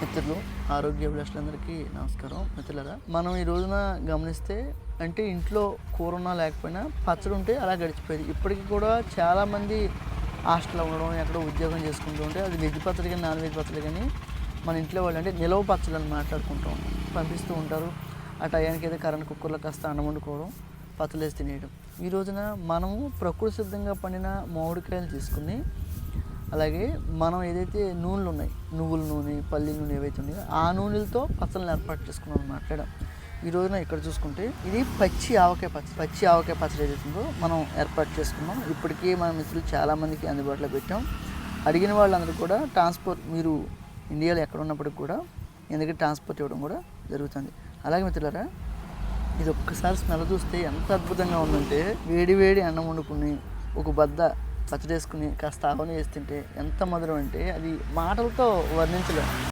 మిత్రులు ఆరోగ్య అభిలాషులందరికీ నమస్కారం. మిత్రులరా మనం ఈ రోజున గమనిస్తే అంటే ఇంట్లో కూర ఉన్నా లేకపోయినా పచ్చడి ఉంటే అలా గడిచిపోయేది. ఇప్పటికీ కూడా చాలామంది హాస్టల్లో ఉండడం ఎక్కడో ఉద్యోగం చేసుకుంటూ ఉంటే అది వెజ్ పచ్చడి కానీ నాన్ వెజ్ పచ్చడి కానీ మన ఇంట్లో వాళ్ళు అంటే నిలవ పచ్చడి అని మాట్లాడుకుంటాం పంపిస్తూ ఉంటారు. ఆ టయానికి అయితే కరెంట్ కుక్కర్లో కాస్త అన్నం వండుకోవడం పచ్చలేసి తినేయడం. ఈ రోజున మనము ప్రకృతి సిద్ధంగా పండిన మామిడికాయలు తీసుకుని అలాగే మనం ఏదైతే నూనెలు ఉన్నాయి నువ్వుల నూనె పల్లి నూనె ఏవైతే ఉన్నాయో ఆ నూనెలతో పచ్చళ్ళని ఏర్పాటు చేసుకున్నాం మాట్లాడడం ఈ రోజున ఇక్కడ చూసుకుంటే ఇది పచ్చి ఆవకాయ పచ్చడి. పచ్చి ఆవకాయ పచ్చడి ఏదైతుందో మనం ఏర్పాటు చేసుకున్నాం. ఇప్పటికీ మన మిత్రులు చాలామందికి అందుబాటులో పెట్టాం. అడిగిన వాళ్ళందరూ కూడా ట్రాన్స్పోర్ట్ మీరు ఇండియాలో ఎక్కడ ఉన్నప్పటికి కూడా ఎందుకంటే ట్రాన్స్పోర్ట్ ఇవ్వడం కూడా జరుగుతుంది. అలాగే మిత్రులారా ఇది ఒక్కసారి స్మెల్ చూస్తే ఎంత అద్భుతంగా ఉందంటే వేడి వేడి అన్నం వండుకుని ఒక బద్ద పచ్చడి వేసుకుని కాస్త ఆవని వేస్తుంటే ఎంత మధురం అంటే అది మాటలతో వర్ణించలేము